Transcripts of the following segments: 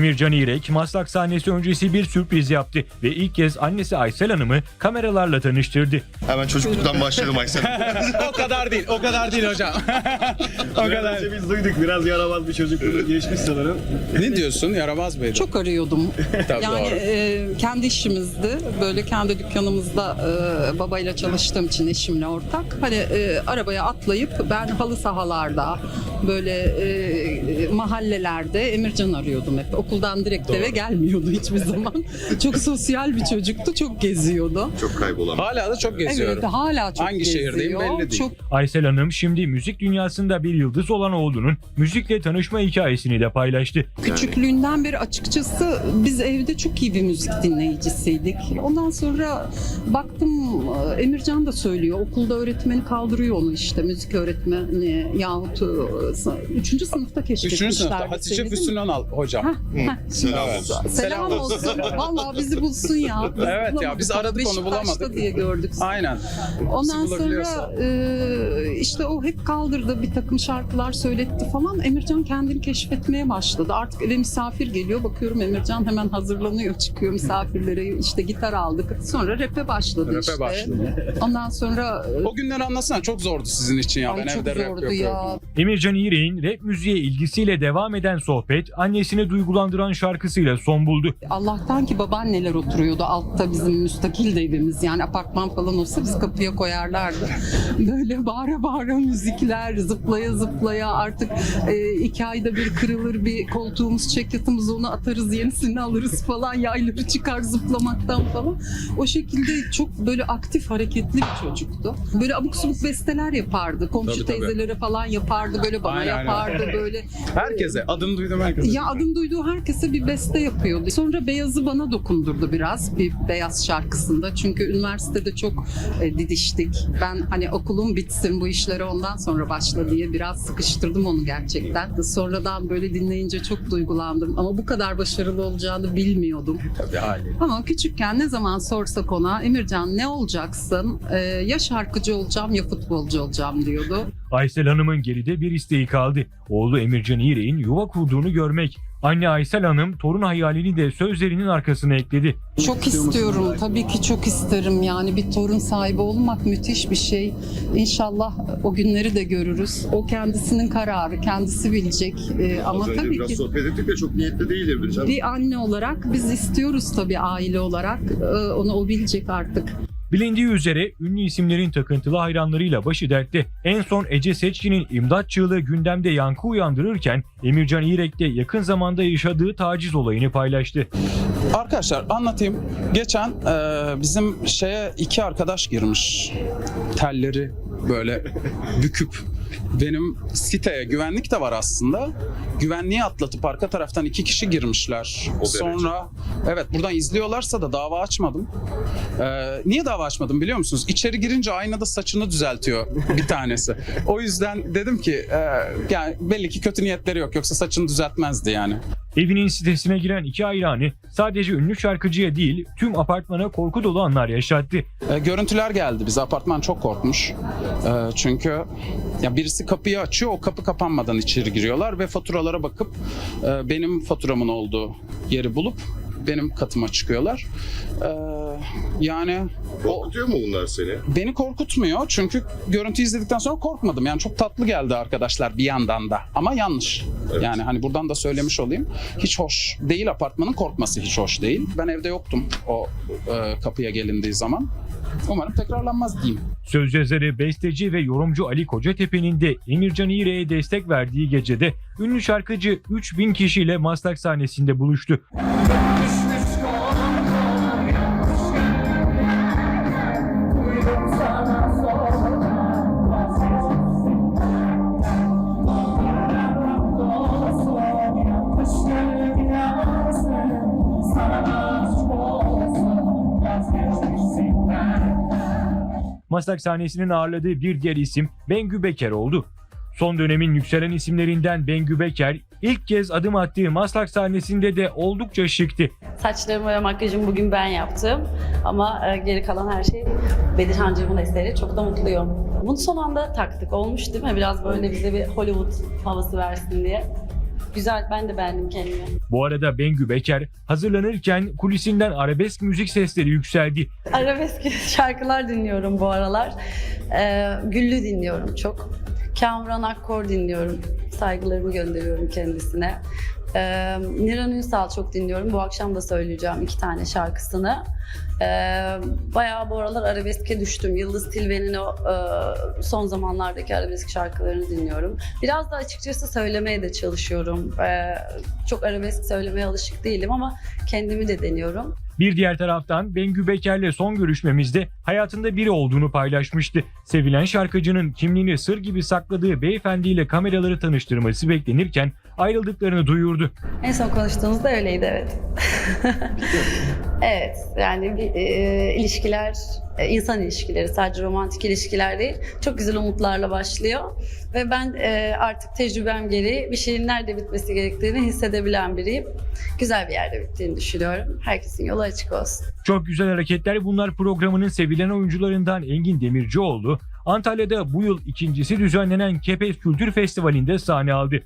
Emircan İrek, Maslak sahnesi öncesi bir sürpriz yaptı ve ilk kez annesi Aysel Hanım'ı kameralarla tanıştırdı. Hemen çocukluktan başlayalım Aysel. o kadar değil, o kadar değil hocam. o kadar. Önce biz duyduk biraz yaramaz bir çocuk geçmiş sanırım. Ne diyorsun? Yaramaz mıydı? Çok arıyordum. Tabii yani doğru. e, kendi işimizdi. Böyle kendi dükkanımızda e, babayla çalıştığım için eşimle ortak. Hani e, arabaya atlayıp ben halı sahalarda böyle e, mahallelerde Emircan arıyordum hep. Okuldan direkt eve gelmiyordu hiçbir zaman. çok sosyal bir çocuktu. Çok geziyordu. Çok kaybolan. Hala da çok geziyorum. Evet hala çok Hangi geziyor. şehirdeyim belli değil. Çok Aysel Hanım şimdi müzik dünyasında bir yıldız olan oğlunun müzikle tanışma hikayesini de paylaştı. Küçüklüğünden beri açıkçası biz evde çok iyi bir müzik dinleyicisiydik. Ondan sonra baktım e, Emircan da söylüyor. Okulda öğretmeni kaldırıyor onu işte müzik öğretmeni yahut 3. sınıfta keşfetmişler. Üçüncü sınıfta bir Hatice seni, değil mi? Füsun'un al hocam. Heh, Selam olsun. Selam olsun. Vallahi bizi bulsun ya. Biz Evet ya, bulamadık. biz aradık onu, bulamadık. diye gördük. Aynen. Ondan sonra e, işte o hep kaldırdı bir takım şarkılar söyletti falan. Emircan kendini keşfetmeye başladı. Artık eve misafir geliyor. Bakıyorum Emircan hemen hazırlanıyor çıkıyor misafirlere. İşte gitar aldık. Sonra rap'e başladı Rap'e işte. başladı. Ondan sonra e, O günleri anlatsana çok zordu sizin için ya. ay ben çok evde rap ya. Emircan İrek'in rap müziğe ilgisiyle devam eden sohbet annesini duygulandıran şarkısıyla son buldu. Allah'tan ki babaanneler oturuyordu altta bizim müstakil de evimiz yani apartman falan olsa biz kapıya koyarlardı. Böyle bağıra bağıra müzikler zıplaya zıplaya artık e, iki ayda bir kırılır bir koltuğumuz çekyatımız onu atarız yenisini alırız falan yayları çıkar zıplamaktan falan. O şekilde çok böyle aktif hareketli bir çocuktu. Böyle abuk subuk besteler yapardı. Komşu Tabii, tabii. teyzelere falan yapardı böyle bana Aynen, aynen. yapardı böyle. Herkese. Adını duydum herkese. Ya adım duyduğu herkese bir beste yapıyordu. Sonra Beyaz'ı bana dokundurdu biraz bir Beyaz şarkısında. Çünkü üniversitede çok e, didiştik. Ben hani okulum bitsin bu işlere ondan sonra başla diye biraz sıkıştırdım onu gerçekten. Sonradan böyle dinleyince çok duygulandım. Ama bu kadar başarılı olacağını bilmiyordum. Tabii hali. Ama küçükken ne zaman sorsak ona Emircan ne olacaksın? E, ya şarkıcı olacağım ya futbolcu olacağım diyordu. Aysel Hanım'ın geride bir isteği kaldı. Oğlu Emircan İrek'in yuva kurduğunu görmek. Anne Aysel Hanım torun hayalini de sözlerinin arkasına ekledi. Çok istiyorum. Tabii ki çok isterim. Yani bir torun sahibi olmak müthiş bir şey. İnşallah o günleri de görürüz. O kendisinin kararı, kendisi bilecek. Ee, ama Az önce tabii biraz ki sohbet ettik de çok niyetli değil bir anne olarak biz istiyoruz tabii aile olarak. Ee, onu o bilecek artık. Bilindiği üzere ünlü isimlerin takıntılı hayranlarıyla başı dertte. En son Ece Seçkin'in imdat çığlığı gündemde yankı uyandırırken Emircan İrek de yakın zamanda yaşadığı taciz olayını paylaştı. Arkadaşlar anlatayım. Geçen e, bizim şeye iki arkadaş girmiş. Telleri böyle büküp benim siteye güvenlik de var aslında. Güvenliği atlatıp arka taraftan iki kişi girmişler. O derece. Sonra evet buradan izliyorlarsa da dava açmadım. Ee, niye dava açmadım biliyor musunuz? İçeri girince aynada saçını düzeltiyor bir tanesi. O yüzden dedim ki e, yani belli ki kötü niyetleri yok yoksa saçını düzeltmezdi yani. Evinin sitesine giren iki hayranı sadece ünlü şarkıcıya değil tüm apartmana korku dolu anlar yaşattı. E, görüntüler geldi bize. Apartman çok korkmuş. E, çünkü ya birisi kapıyı açıyor, o kapı kapanmadan içeri giriyorlar ve faturalara bakıp e, benim faturamın olduğu yeri bulup benim katıma çıkıyorlar. E, yani o Korkutuyor mu bunlar seni? beni korkutmuyor çünkü görüntü izledikten sonra korkmadım. Yani çok tatlı geldi arkadaşlar bir yandan da ama yanlış. Evet. Yani hani buradan da söylemiş olayım. Hiç hoş değil apartmanın korkması hiç hoş değil. Ben evde yoktum o e, kapıya gelindiği zaman. Umarım tekrarlanmaz diyeyim. Söz yazarı, besteci ve yorumcu Ali Kocatepe'nin de Emircan İğrek'e destek verdiği gecede ünlü şarkıcı 3000 kişiyle Maslak sahnesinde buluştu. Maslak sahnesinin ağırladığı bir diğer isim Bengü Beker oldu. Son dönemin yükselen isimlerinden Bengü Beker ilk kez adım attığı Maslak sahnesinde de oldukça şıktı. Saçlarımı ve makyajımı bugün ben yaptım. Ama e, geri kalan her şey Bedirhancığımın eseri. Çok da mutluyum. Bunu son anda taktık. Olmuş değil mi? Biraz böyle bize bir Hollywood havası versin diye. Güzel, ben de beğendim kendimi. Bu arada Bengü Beker hazırlanırken kulisinden arabesk müzik sesleri yükseldi. Arabesk şarkılar dinliyorum bu aralar. Ee, Güllü dinliyorum çok. Kamuran Akkor dinliyorum. Saygılarımı gönderiyorum kendisine. Ee, Niran Ünsal çok dinliyorum. Bu akşam da söyleyeceğim iki tane şarkısını. Ee, bayağı bu aralar arabeske düştüm. Yıldız Tilbe'nin o e, son zamanlardaki arabesk şarkılarını dinliyorum. Biraz da açıkçası söylemeye de çalışıyorum. Ee, çok arabesk söylemeye alışık değilim ama kendimi de deniyorum. Bir diğer taraftan Bengü Beker'le son görüşmemizde hayatında biri olduğunu paylaşmıştı. Sevilen şarkıcının kimliğini sır gibi sakladığı beyefendiyle kameraları tanıştırması beklenirken ayrıldıklarını duyurdu. En son konuştuğumuzda öyleydi evet. Evet yani bir, e, ilişkiler, e, insan ilişkileri sadece romantik ilişkiler değil. Çok güzel umutlarla başlıyor. Ve ben e, artık tecrübem gereği bir şeyin nerede bitmesi gerektiğini hissedebilen biriyim. Güzel bir yerde bittiğini düşünüyorum. Herkesin yolu açık olsun. Çok Güzel Hareketler Bunlar programının sevilen oyuncularından Engin Demircioğlu, Antalya'da bu yıl ikincisi düzenlenen Kepez Kültür Festivali'nde sahne aldı.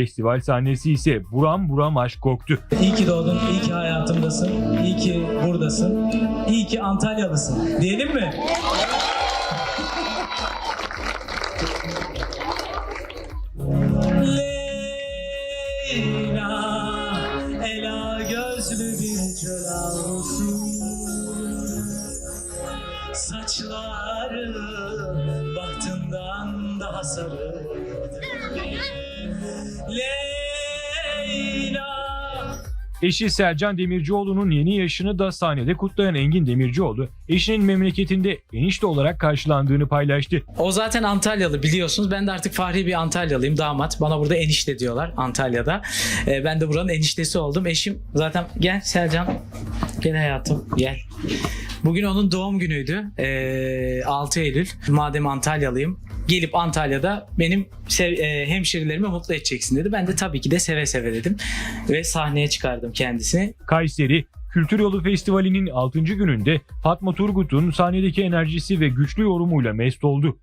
Festival sahnesi ise buram buram aşk koktu. İyi ki doğdun, iyi ki hayatımdasın, iyi ki buradasın, iyi ki Antalyalısın. Diyelim mi? Saçları bahtından daha sarı. Leyla. Eşi Sercan Demircioğlu'nun yeni yaşını da sahnede kutlayan Engin Demircioğlu, eşinin memleketinde enişte olarak karşılandığını paylaştı. O zaten Antalyalı biliyorsunuz. Ben de artık fahri bir Antalyalıyım damat. Bana burada enişte diyorlar Antalya'da. Ee, ben de buranın eniştesi oldum. Eşim zaten gel Selcan. Gel hayatım gel. Bugün onun doğum günüydü. Ee, 6 Eylül. Madem Antalyalıyım gelip Antalya'da benim e, hemşerilerimi mutlu edeceksin dedi. Ben de tabii ki de seve seve dedim. Ve sahneye çıkardım kendisini. Kayseri Kültür Yolu Festivali'nin 6. gününde Fatma Turgut'un sahnedeki enerjisi ve güçlü yorumuyla mest oldu.